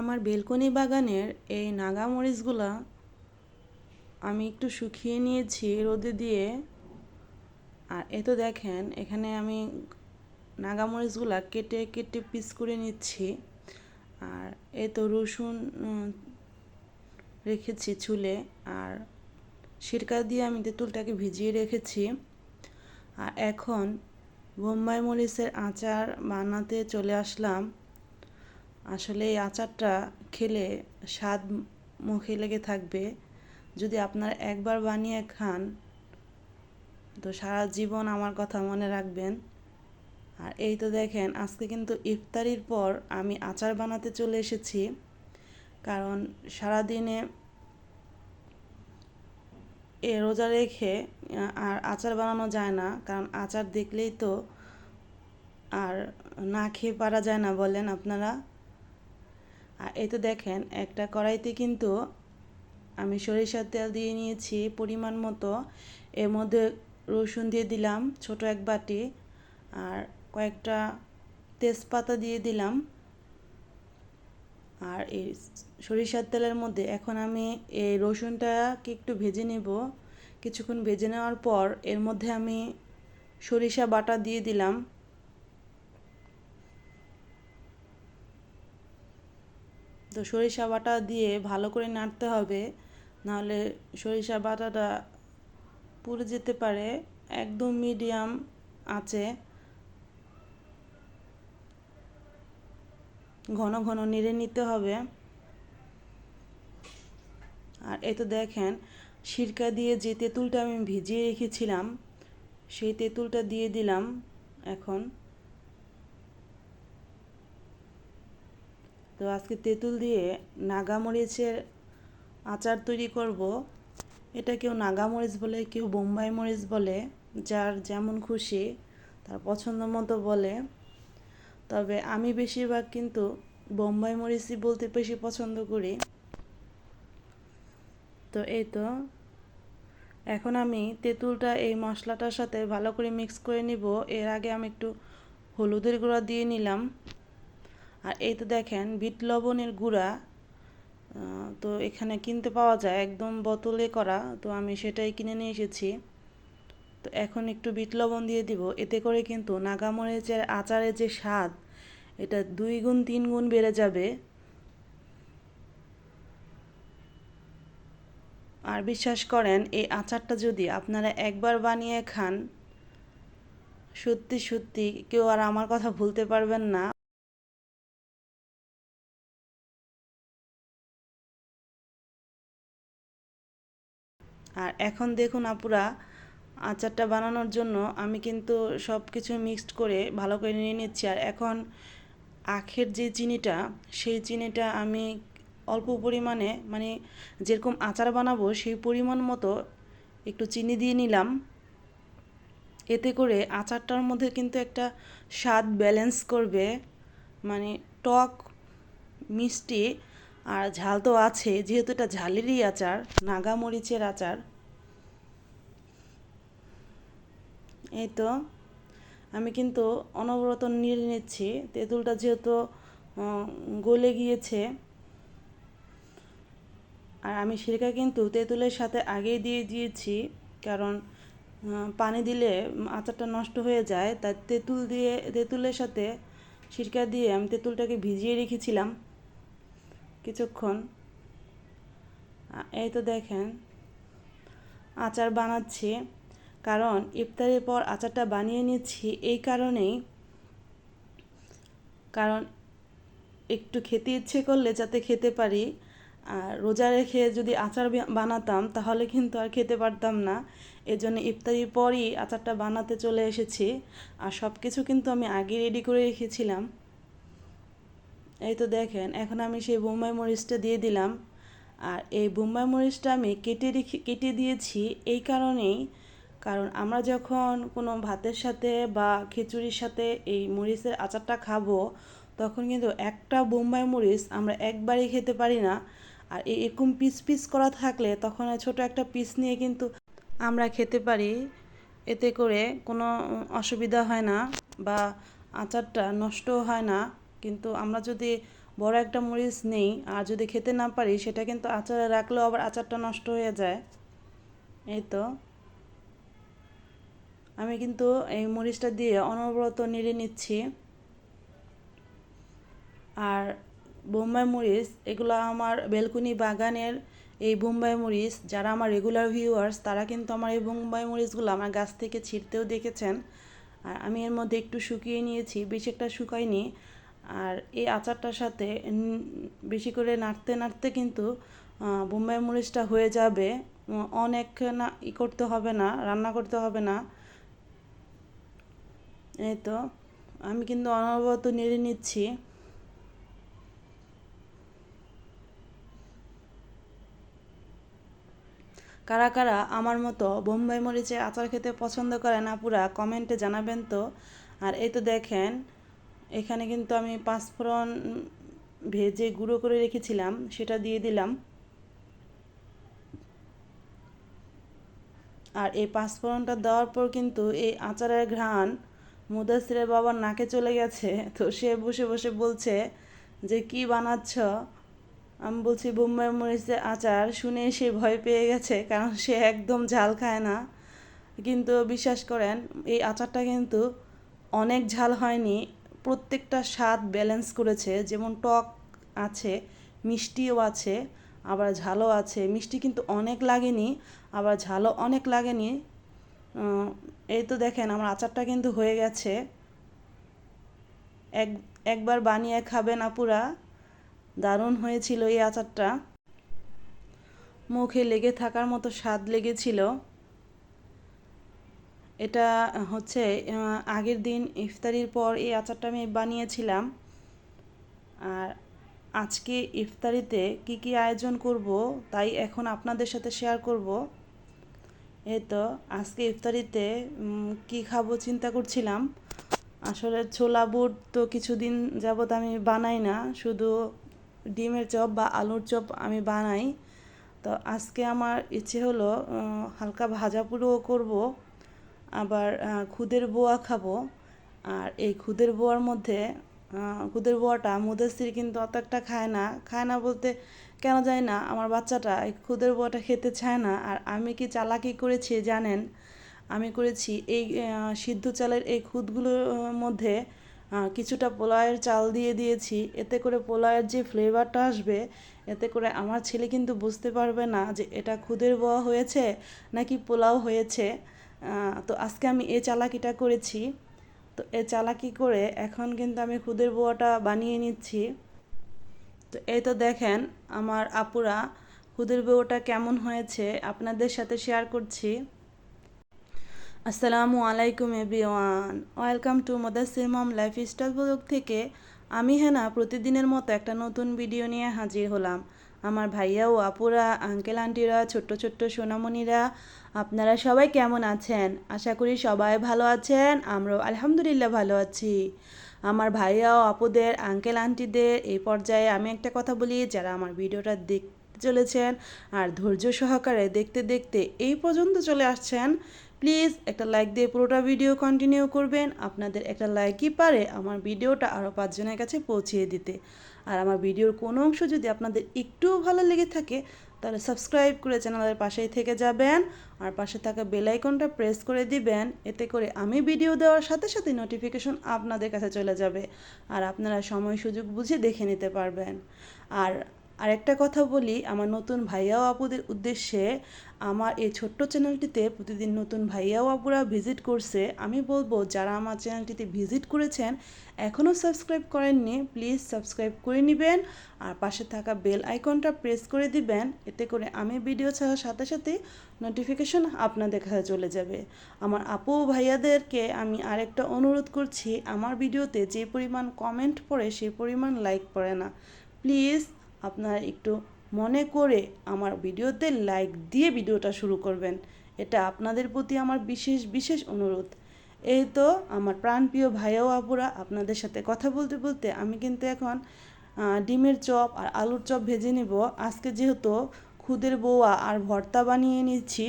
আমার বেলকনি বাগানের এই নাগা মরিচগুলা আমি একটু শুকিয়ে নিয়েছি রোদে দিয়ে। আর এ তো দেখেন, এখানে আমি নাগা মরিচগুলা কেটে কেটে পিস করে নিচ্ছি। আর এ তো রসুন রেখেছি চুলে। আর সিরকা দিয়ে আমি তেঁতুলটাকে ভিজিয়ে রেখেছি। আর এখন বোম্বাই মরিচের আচার বানাতে চলে আসলাম। আসলে এই আচারটা খেলে স্বাদ মুখে লেগে থাকবে। যদি আপনারা একবার বানিয়ে খান, তো সারা জীবন আমার কথা মনে রাখবেন। আর এই তো দেখেন, আজকে কিন্তু ইফতারির পর আমি আচার বানাতে চলে এসেছি। কারণ সারাদিনে এ রোজা রেখে, আর আচার বানানো যায় না। কারণ আচার দেখলেই তো আর না খেয়ে পারা যায় না বলেন আপনারা। এই তো দেখেন, একটা কড়াইতে কিন্তু আমি সরিষার তেল দিয়ে নিয়েছি পরিমাণ মতো। এর মধ্যে রসুন দিয়ে দিলাম ছোট এক বাটি আর কয়েকটা তেজপাতা দিয়ে দিলাম। আর এই সরিষার তেলের মধ্যে এখন আমি এই রসুনটাকে একটু ভেজে নেব। কিছুক্ষণ ভেজে নেওয়ার পর এর মধ্যে আমি সরিষা বাটা দিয়ে দিলাম। তো সরিষা বাটা দিয়ে ভালো করে নাড়তে হবে। নাহলে সরিষা বাটাটা পুড়ে যেতে পারে। একদম মিডিয়াম আছে। ঘন ঘন নেড়ে নিতে হবে। আর এ তো দেখেন, সিরকা দিয়ে যে তেঁতুলটা আমি ভিজিয়ে রেখেছিলাম, সেই তেঁতুলটা দিয়ে দিলাম এখন। তো আজকে তেঁতুল দিয়ে নাগামরিচের আচার তৈরি করব। এটা কেউ নাগামরিচ বলে, কেউ বোম্বাই মরিচ বলে, যার যেমন খুশি তার পছন্দ মতো বলে। তবে আমি বেশিরভাগ কিন্তু বোম্বাই মরিচই বলতে বেশি পছন্দ করি। তো এই তো। এখন আমি তেঁতুলটা এই মশলাটার সাথে ভালো করে মিক্স করে নিব। এর আগে আমি একটু হলুদের গুঁড়া দিয়ে নিলাম। আর এই তো দেখেন, বিট লবণের গুঁড়া তো এখানে কিনতে পাওয়া যায়, একদম বোতলে করা, তো আমি সেটাই কিনে নিয়ে এসেছি। তো এখন একটু বিট লবণ দিয়ে দিব, এতে করে কিন্তু নাগামরিচের আচারের যে স্বাদ, এটা দুই গুণ, তিন গুণ বেড়ে যাবে। আর বিশ্বাস করেন, এই আচারটা যদি আপনারা একবার বানিয়ে খান, সত্যি সত্যি কেউ আর আমার কথা ভুলতে পারবেন না। আর এখন দেখুন আপুরা, আচারটা বানানোর জন্য আমি কিন্তু সব কিছু মিক্সড করে ভালো করে নিয়ে নিচ্ছি। আর এখন আখের যে চিনিটা, সেই চিনিটা আমি অল্প পরিমাণে মানে যেরকম আচার বানাবো সেই পরিমাণ মতো একটু চিনি দিয়ে নিলাম। এতে করে আচারটার মধ্যে কিন্তু একটা স্বাদ ব্যালেন্স করবে। মানে টক মিষ্টি আর ঝাল তো আছে, যেহেতু এটা ঝালেরই আচার নাগা মরিচের আচার। এই তো, আমি কিন্তু অনবরত নিয়ে নিচ্ছি। তেঁতুলটা যেহেতু গলে গিয়েছে, আর আমি সিরকা কিন্তু তেঁতুলের সাথে আগেই দিয়ে দিয়েছি, কারণ পানি দিলে আচারটা নষ্ট হয়ে যায়। তাই তেঁতুল দিয়ে, তেঁতুলের সাথে সিরকা দিয়ে আমি তেঁতুলটাকে ভিজিয়ে রেখেছিলাম। কিছুক্ষণ। এই তো দেখেন, আচার বানাচ্ছি। কারণ ইফতারের পর আচারটা বানিয়ে নিচ্ছি এই কারণেই। কারণ একটু খেতে ইচ্ছে করলে যাতে খেতে পারি। আর রোজা রেখে যদি আচার বানাতাম তাহলে কিন্তু আর খেতে পারতাম না। এজন্য ইফতারির পরই আচারটা বানাতে চলে এসেছি। আর সব কিছু কিন্তু আমি আগে রেডি করে রেখেছিলাম। এই তো দেখেন, এখন আমি সেই বোম্বাই মরিচটা দিয়ে দিলাম। আর এই বোম্বাই মরিচটা আমি কেটে রেখে, কেটে দিয়েছি এই কারণেই। কারণ আমরা যখন কোনো ভাতের সাথে বা খিচুড়ির সাথে এই মরিচের আচারটা খাব, তখন কিন্তু একটা বোম্বাই মরিচ আমরা একবারই খেতে পারি না। আর এই এরকম পিস পিস করা থাকলে তখন ছোটো একটা পিস নিয়ে কিন্তু আমরা খেতে পারি। এতে করে কোনো অসুবিধা হয় না বা আচারটা নষ্টও হয় না। কিন্তু আমরা যদি বড় একটা মরিচ নেই আর যদি খেতে না পারি, সেটা কিন্তু আচারে রাখলেও আবার আচারটা নষ্ট হয়ে যায়। এই তো। আমি কিন্তু এই মরিচটা দিয়ে অনবরত নেড়ে নিচ্ছি। আর বোম্বাই মরিচ, এগুলো আমার বেলকুনি বাগানের এই বোম্বাই মরিচ, যারা আমার রেগুলার ভিউয়ার্স তারা কিন্তু আমার এই বোম্বাই মরিচগুলো আমার গাছ থেকে ছিঁড়তেও দেখেছেন। আর আমি এর মধ্যে একটু শুকিয়ে নিয়েছি, বেশি একটা শুকাইনি আর এই আচারটার সাথে বেশি করে নাড়তে নাড়তে কিন্তু বোম্বাই মরিচটা হয়ে যাবে। অনেক না, ই করতে হবে না, রান্না করতে হবে না। এই তো, আমি কিন্তু অনবরত নেড়ে নিচ্ছি। কারা কারা আমার মতো বোম্বাই মরিচে আচার খেতে পছন্দ করেন আপুরা, কমেন্টে জানাবেন তো। আর এই তো দেখেন এখানে কিন্তু আমি পাঁচফোড়ন ভেজে গুঁড়ো করে রেখেছিলাম, সেটা দিয়ে দিলাম। আর এই পাঁচফোড়নটা দেওয়ার পর কিন্তু এই আচারের ঘ্রাণ মুদাসিরের বাবার নাকে চলে গেছে। তো সে বসে বসে বলছে যে, কি বানাচ্ছ? আমি বলছি, বোম্বাই মরিচের আচার। শুনে সে ভয় পেয়ে গেছে, কারণ সে একদম ঝাল খায় না। কিন্তু বিশ্বাস করেন, এই আচারটা কিন্তু অনেক ঝাল হয়নি। প্রত্যেকটা স্বাদ ব্যালেন্স করেছে। যেমন টক আছে, মিষ্টিও আছে, আবার ঝালও আছে। মিষ্টি কিন্তু অনেক লাগেনি, আবার ঝালও অনেক লাগেনি। এই তো দেখেন আমার আচারটা কিন্তু হয়ে গেছে। এক, একবার বানিয়ে খাবেন আপুরা। দারুণ হয়েছিল এই আচারটা। মুখে লেগে থাকার মতো স্বাদ লেগেছিল। এটা হচ্ছে আগের দিন ইফতারির পর এই আচারটা আমি বানিয়েছিলাম। আর আজকে ইফতারিতে কি কি আয়োজন করব তাই এখন আপনাদের সাথে শেয়ার করব। এই তো, আজকে ইফতারিতে কি খাব চিন্তা করছিলাম। আসলে ছোলা বুট তো কিছুদিন যাবত আমি বানাই না, শুধু ডিমের চপ বা আলুর চপ আমি বানাই। তো আজকে আমার ইচ্ছে হলো হালকা ভাজা পুরোও করব। আবার খুদের বোয়া খাব। আর এই খুদের বোয়ার মধ্যে খুদের বোয়াটা মুদাসির কিন্তু অত একটা খায় না। খায় না বলতে কেন যায় না, আমার বাচ্চাটা এই খুদের বোয়াটা খেতে চায় না। আর আমি কি চালাকি করেছি জানেন? আমি করেছি এই সিদ্ধ চালের এই খুদগুলোর মধ্যে কিছুটা পোলাওয়ের চাল দিয়ে দিয়েছি। এতে করে পোলাওয়ের যে ফ্লেভারটা আসবে, এতে করে আমার ছেলে কিন্তু বুঝতে পারবে না যে এটা খুদের বোয়া হয়েছে নাকি পোলাও হয়েছে। তো আজকে আমি এই চালাকিটা করেছি। তো এই চালাকি করে এখন কিন্তু আমি খুদের বোয়াটা বানিয়ে নিচ্ছি। তো এই তো দেখেন আমার আপুরা খুদের বোয়াটা কেমন হয়েছে, আপনাদের সাথে শেয়ার করছি। আসসালামু আলাইকুম everyone welcome to Mudassir mom lifestyle blog থেকে। আমি হেনা, প্রতিদিনের মতো একটা নতুন ভিডিও নিয়ে হাজির হলাম। আমার ভাইয়া ও আপুরা আঙ্কেল আন্টিরা ছোট্ট ছোট্ট সোনামণিরা, আপনারা সবাই কেমন আছেন? আশা করি সবাই ভালো আছেন, আমরাও আলহামদুলিল্লাহ ভালো আছি। আমার ভাইয়া ও আপুদের আঙ্কেল আন্টিদের এই পর্যায়ে আমি একটা কথা বলি, যারা আমার ভিডিওটা দেখতে চলেছেন আর ধৈর্য সহকারে দেখতে দেখতে এই পর্যন্ত চলে আসছেন প্লিজ একটা লাইক দিয়ে পুরোটা ভিডিও কন্টিনিউ করবেন। আপনাদের একটা লাইকই পারে আমার ভিডিওটা আরও পাঁচজনের কাছে পৌঁছিয়ে দিতে। আর আমার ভিডিওর কোনো অংশ যদি আপনাদের একটুও ভালো লেগে থাকে, তাহলে সাবস্ক্রাইব করে চ্যানেলের পাশেই থেকে যাবেন। আর পাশে থাকা বেল আইকনটা প্রেস করে দিবেন। এতে করে আমি ভিডিও দেওয়ার সাথে সাথে নোটিফিকেশন আপনাদের কাছে চলে যাবে। আর আপনারা সময় সুযোগ বুঝে দেখে নিতে পারবেন। আর আরেকটা কথা বলি, আমার নতুন ভাইয়া ও আপুদের উদ্দেশ্যে, আমার এই ছোট্ট চ্যানেলটিতে প্রতিদিন নতুন ভাইয়া ও আপুরা ভিজিট করছে। আমি বলব, যারা আমার চ্যানেলটিতে ভিজিট করেছেন এখনও সাবস্ক্রাইব করেননি প্লিজ সাবস্ক্রাইব করে নেবেন। আর পাশে থাকা বেল আইকনটা প্রেস করে দিবেন, এতে করে আমি ভিডিও ছাড়ার সাথে সাথে নোটিফিকেশন আপনাদের কাছে চলে যাবে। আমার আপু ভাইয়াদেরকে আমি আরেকটা অনুরোধ করছি, আমার ভিডিওতে যে পরিমাণ কমেন্ট পড়ে, সেই পরিমাণ লাইক পড়ে না। প্লিজ আপনারা একটু মনে করে আমার ভিডিওতে লাইক দিয়ে ভিডিওটা শুরু করবেন। এটা আপনাদের প্রতি আমার বিশেষ বিশেষ অনুরোধ। এই তো আমার প্রাণপ্রিয় ভাইয়াও আপুরা আপনাদের সাথে কথা বলতে বলতে আমি কিন্তু এখন ডিমের চপ আর আলুর চপ ভেজে নেব। আজকে যেহেতু খুদের বৌয়া আর ভর্তা বানিয়ে নিচ্ছি,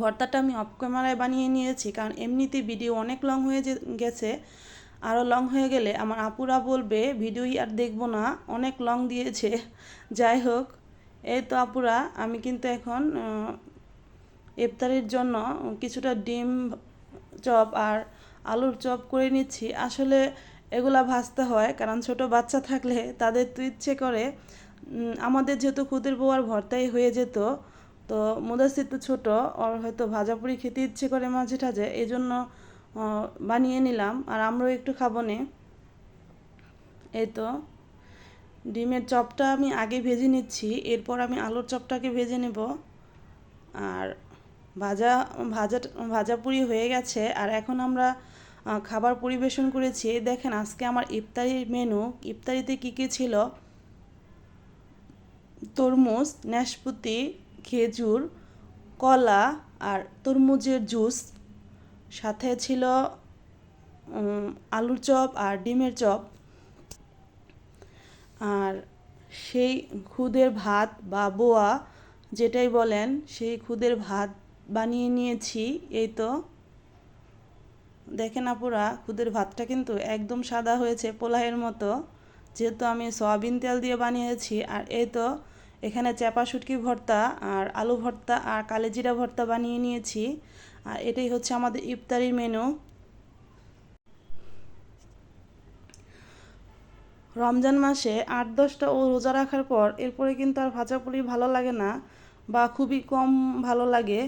ভর্তাটা আমি অফ ক্যামেরায় বানিয়ে নিয়েছি, কারণ এমনিতে ভিডিও অনেক লং হয়ে গেছে। আরও লং হয়ে গেলে আমার আপুরা বলবে ভিডিওই আর দেখব না, অনেক লং দিয়েছে। যাই হোক, এই তো আপুরা, আমি কিন্তু এখন ইফতারির জন্য কিছুটা ডিম চপ আর আলুর চপ করে নিচ্ছি। আসলে এগুলা ভাজতে হয়, কারণ ছোট বাচ্চা থাকলে তাদের তো ইচ্ছে করে। আমাদের যেহেতু খুদের বউয়ার ভর্তাই হয়ে যেত, তো মুদাসির তো ছোটো, ওর হয়তো ভাজাপুরি খেতে ইচ্ছে করে মাঝে টাঝে এই জন্য বানিয়ে নিলাম, আর আমরাও একটু খাব নে। এই তো, ডিমের চপটা আমি আগে ভেজে নিচ্ছি, এরপর আমি আলুর চপটাকে ভেজে নেব। আর ভাজা ভাজা ভাজা পুরি হয়ে গেছে, আর এখন আমরা খাবার পরিবেশন করেছি। দেখেন, আজকে আমার ইফতারির মেনু। ইফতারিতে কী কী ছিল? তরমুজ, নাশপাতি, খেজুর, কলা, আর তরমুজের জুস। সাথে ছিল আলুর চপ আর ডিমের চপ। আর সেই খুদের ভাত বা বোয়া যেটাই বলেন, সেই খুদের ভাত বানিয়ে নিয়েছি, এই তো। দেখেন আপুরা, খুদের ভাতটা কিন্তু একদম সাদা হয়েছে পোলাহের মতো। যেহেতু আমি সয়াবিন তেল দিয়ে বানিয়েছি, আর এই তো এখানে চাপা শুটকি ভর্তা আর আলু ভর্তা আর কালেজিরা ভর্তা বানিয়ে নিয়েছি। আর এটাই হচ্ছে আমাদের ইফতারির মেনু। রমজান মাসে আট, দশটা ও রোজা রাখার পর এরপরে কিন্তু আর ভাজা পুরি ভালো লাগে না বা খুবই কম ভালো লাগে।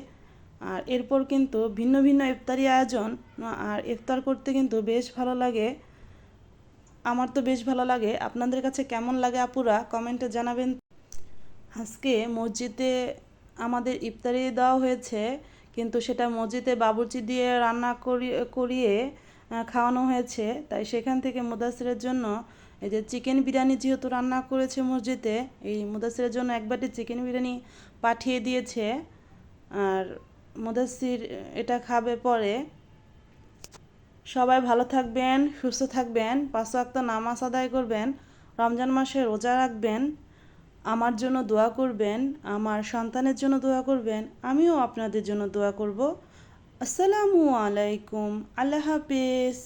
আর এরপর কিন্তু ভিন্ন ভিন্ন ইফতারি আয়োজন, আর ইফতার করতে কিন্তু বেশ ভালো লাগে। আমার তো বেশ ভালো লাগে। আপনাদের কাছে কেমন লাগে আপুরা? কমেন্টে জানাবেন। আজকে মসজিদে আমাদের ইফতারি দেওয়া হয়েছে, কিন্তু সেটা মসজিদে বাবুর্চি দিয়ে রান্না করি, করিয়ে খাওয়ানো হয়েছে। তাই সেখান থেকে মুদাসিরের জন্য এই যে চিকেন বিরিয়ানি যেহেতু রান্না করেছে মসজিদে, এই মুদাসিরের জন্য এক বাটি চিকেন বিরিয়ানি পাঠিয়ে দিয়েছে। আর মুদাসির এটা খাবে পরে। সবাই ভালো থাকবেন, সুস্থ থাকবেন, পাঁচ নামাজ আদায় করবেন, রমজান মাসে রোজা রাখবেন। আমার জন্য দোয়া করবেন, আমার সন্তানের জন্য দোয়া করবেন, আমিও আপনাদের জন্য দোয়া করব। আসসালামু আলাইকুম, আল্লাহ হাফিজ।